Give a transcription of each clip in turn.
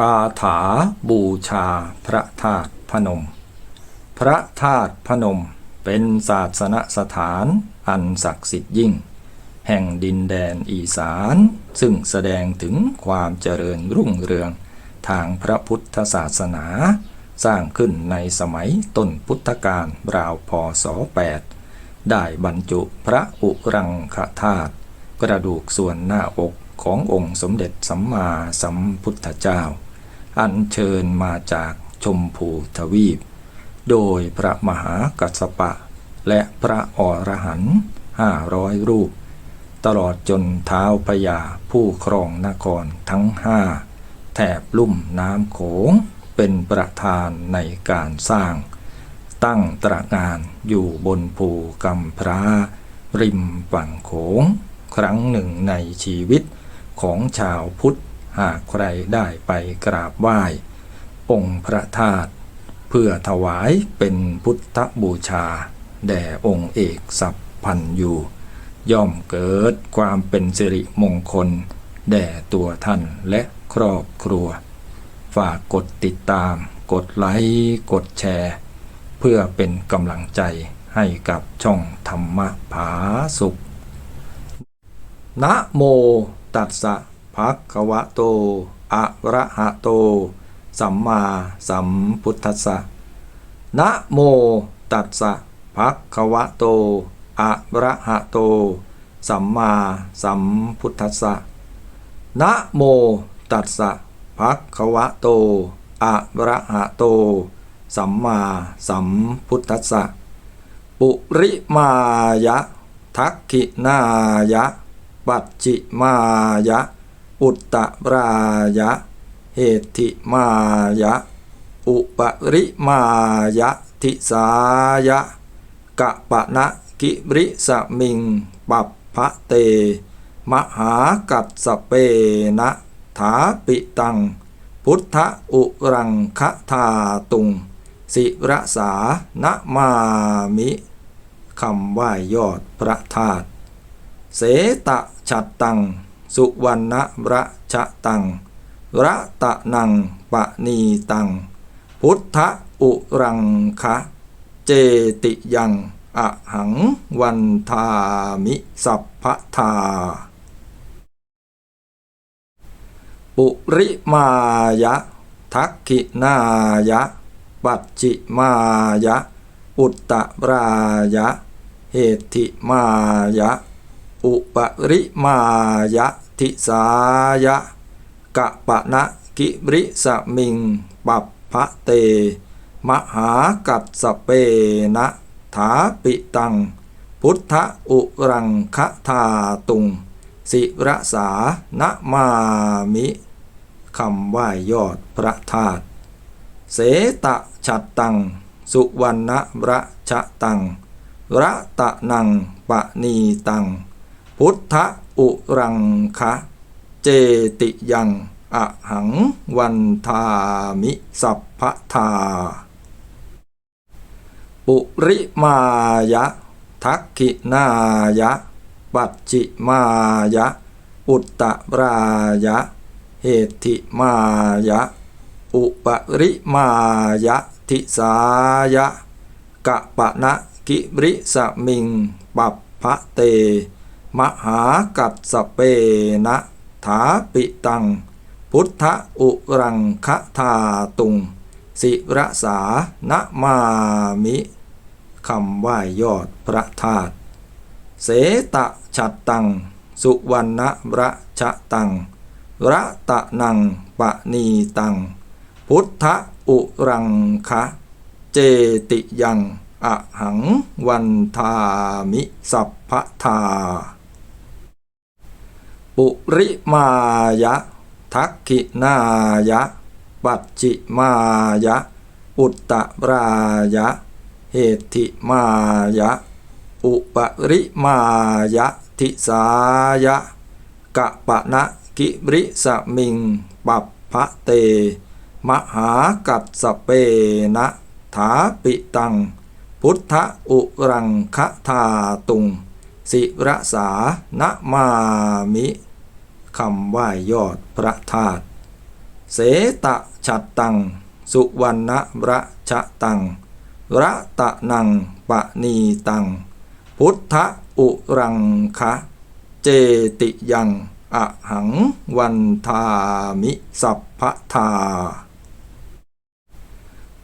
คาถาบูชาพระธาตุพนม พระธาตุพนมเป็นศาสนสถานอันศักดิ์สิทธิ์ยิ่ง แห่งดินแดนอีสาน ซึ่งแสดงถึงความเจริญรุ่งเรือง ทางพระพุทธศาสนา สร้างขึ้นในสมัยต้นพุทธกาลราวพศ 8 ได้บรรจุพระอุรังคธาตุกระดูกส่วนหน้าอก ขององค์สมเด็จสัมมาสัมพุทธเจ้า อัญเชิญมาจากชมพูทวีป โดยพระมหากัสปะ และพระอรหันต์ห้าร้อยรูป ตลอดจนเท้าพญาผู้ครองนครทั้งห้าแถบลุ่มน้ำโขงเป็นประธานในการสร้าง ตั้งตระงานอยู่บนภูกำพร้า ริมฝั่งโขง ครั้งหนึ่งในชีวิต ของชาวพุทธหากใครได้ไปกราบไหว้ องค์พระธาตุเพื่อถวายเป็นพุทธบูชา แด่องค์เอกสัพพันยูย่อมเกิดความเป็นสิริมงคล แด่ตัวท่านและครอบครัว ฝากกดติดตาม กดไลค์กดแชร์ เพื่อเป็นกำลังใจให้กับช่องธรรมผาสุขนะโม ตัสสะภะคะวะโต อะระหะโต สัมมาสัมพุทธัสสะนะโมตัสสะภะคะวะโต อะระหะโต สัมมาสัมพุทธัสสะนะโมตัสสะภะคะวะโต อะระหะโต สัมมาสัมพุทธัสสะปุริมายะทักขินายะ ปัจจิมายะ อุตตรายะ เหติมายะ อุปริมายะ ทิสายะกะปะนะกิริสมิง ปัปพะเต มหากัสสเปนะถาปิตัง พุทธอุรังคธาตุง สิระสานะมามิคำไหว้ยอดพระธาตุ เสตะฉัตตัง สุวรรณระชะตัง ระตะนังปะนีตัง พุทธอุรังคะเจติยังอะหังวันทามิสัพพทา ปุริมายะ ทักขินายะ ปัจจิมายะ อุตตรายะ เหติมายะ อุปริมายะทิสายะกะปะนะกิริสมิงปัปพะเต มหากัสสเปนะถาปิตัง พุทธอุรังคธาตุง สิระสานะมามิคำไหว้ยอดพระธาตุเสตะฉัตตัง สุวรรณระชะตังระตะนังปะนีตัง พุทธอุรังคะเจติยังอะหังวันทามิสัพพทา ปุริมายะ ทักขินายะ ปัจจิมายะ อุตตรายะ เหติมายะ อุปริมายะทิสายะกะปะนะกิริสมิง ปัปพะเต มหากัสสเปนะถาปิตัง พุทธอุรังคธาตุง สิระสานะมามิคำไหว้ยอดพระธาตุเสตะฉัตตัง สุวรรณระชะตังระตะนังปะนีตัง พุทธอุรังคะเจติยังอะหังวันทามิสัพพทา ปุริมายะ ทักขินายะ ปัจจิมายะ อุตตรายะ เหติมายะ อุปริมายะทิสายะกะปะนะกิริสมิง ปัปพะเต มหากัสสเปนะถาปิตัง พุทธอุรังคธาตุง สิระสานะมามิ คำไหว้ยอดพระธาตุเสตะฉัตตัง สุวรรณระชะตัง ระตะนังปะนีตัง พุทธอุรังคะเจติยังอะหังวันทามิสัพพทา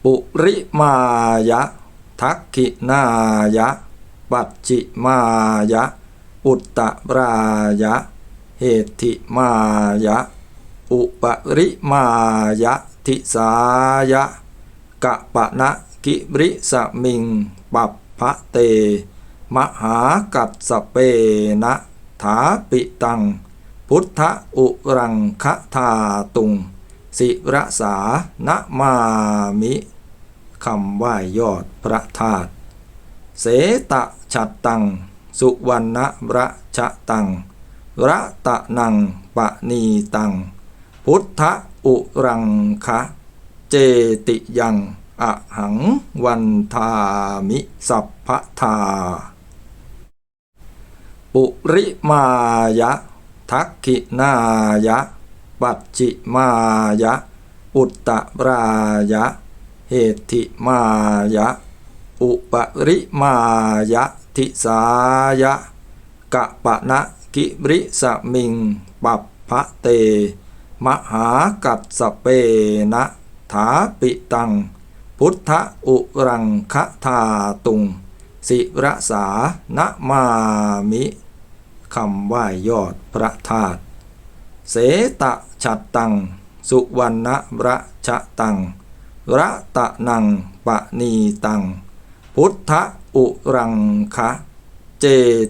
ปุริมายะ ทักขินายะ ปัจจิมายะ อุตตรายะ เหติมายะ อุปริมายะทิสายะกะปะนะกิริสมิงปัปพะเต มหากัสสเปนะถาปิตัง พุทธอุรังคธาตุง สิรสานะมามิคำไหว้ยอดพระธาตุเสตะฉัตตัง สุวรรณระชะตัง ระตะนังปะนีตัง พุทธอุรังคะเจติยังอะหังวันทามิสัพพทา ปุริมายะ ทักขินายะ ปัจจิมายะ อุตตรายะ เหติมายะ อุปริมายะ ทิสายะกะปะนะ กิริสมิง ปัปพะเต มหากัสสเปนะถาปิตัง พุทธอุรังคธาตุง สิรสานะมามิคำไหว้ยอดพระธาตุเสตะฉัตตัง สุวรรณระชะตังระตะนังปะนีตัง พุทธอุรังคะ เจ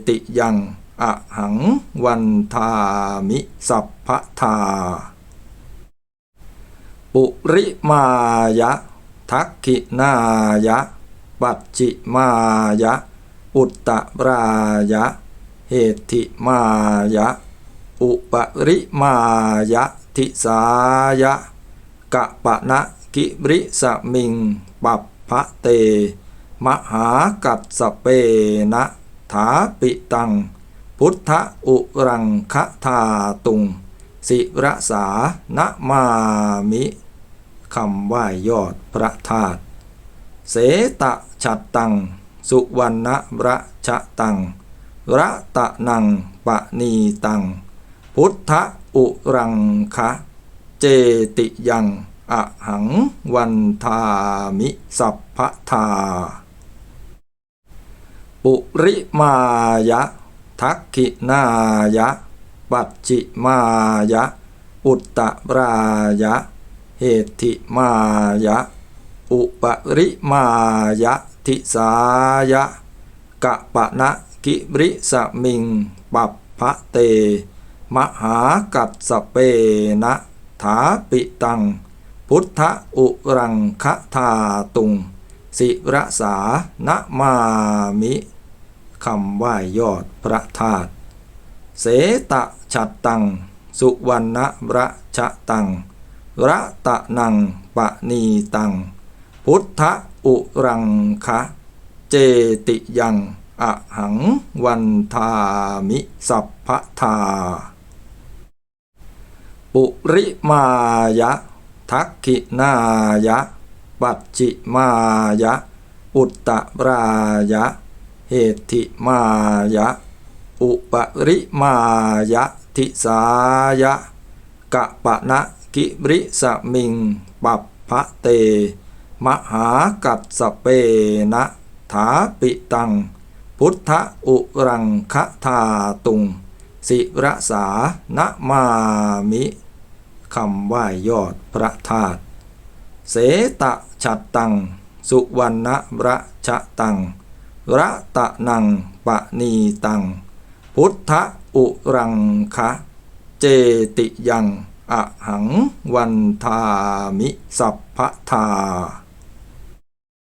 ติยัง อะหังวันทามิสัพพทา ปุริมายะ ทักขินายะ ปัจจิมายะ อุตตรายะ เหติมายะ อุปริมายะทิสายะกะปะนะกิริสมิง ปัปพะเต มหากัสสเปนะถาปิตัง พุทธอุรังคธาตุง สิรสานะมามิคำไหว้ยอดพระธาตุเสตะฉัตตัง สุวรรณระชะตังระตะนังปะนีตัง พุทธอุรังคะเจติยังอะหังวันทามิสัพพทา ปุริมายะ ทักขินายะ ปัจจิมายะ อุตตรายะ เหติมายะ อุปริมายะทิสายะกะปะนะกิริสมิง ปัปพะเต มหากัสสเปนะถาปิตัง พุทธอุรังคธาตุง สิรสานะมามิ คำไหว้ยอดพระธาตุเสตะฉัตตัง สุวรรณระชะตัง ระตะนังปะนีตัง พุทธอุรังคะเจติยังอะหังวันทามิสัพพทา ปุริมายะ ทักขินายะ ปัจจิมายะ อุตตรายะ เหติมายะ อุปริมายะทิสายะกะปะนะกิริสมิงปัปพะเต มหากัสสเปนะถาปิตัง พุทธอุรังคธาตุง สิรสานะมามิคำไหว้ยอดพระธาตุเสตะฉัตตัง สุวรรณระชะตัง ระตะนังปะนีตัง พุทธอุรังคะเจติยังอะหังวันทามิสัพพทา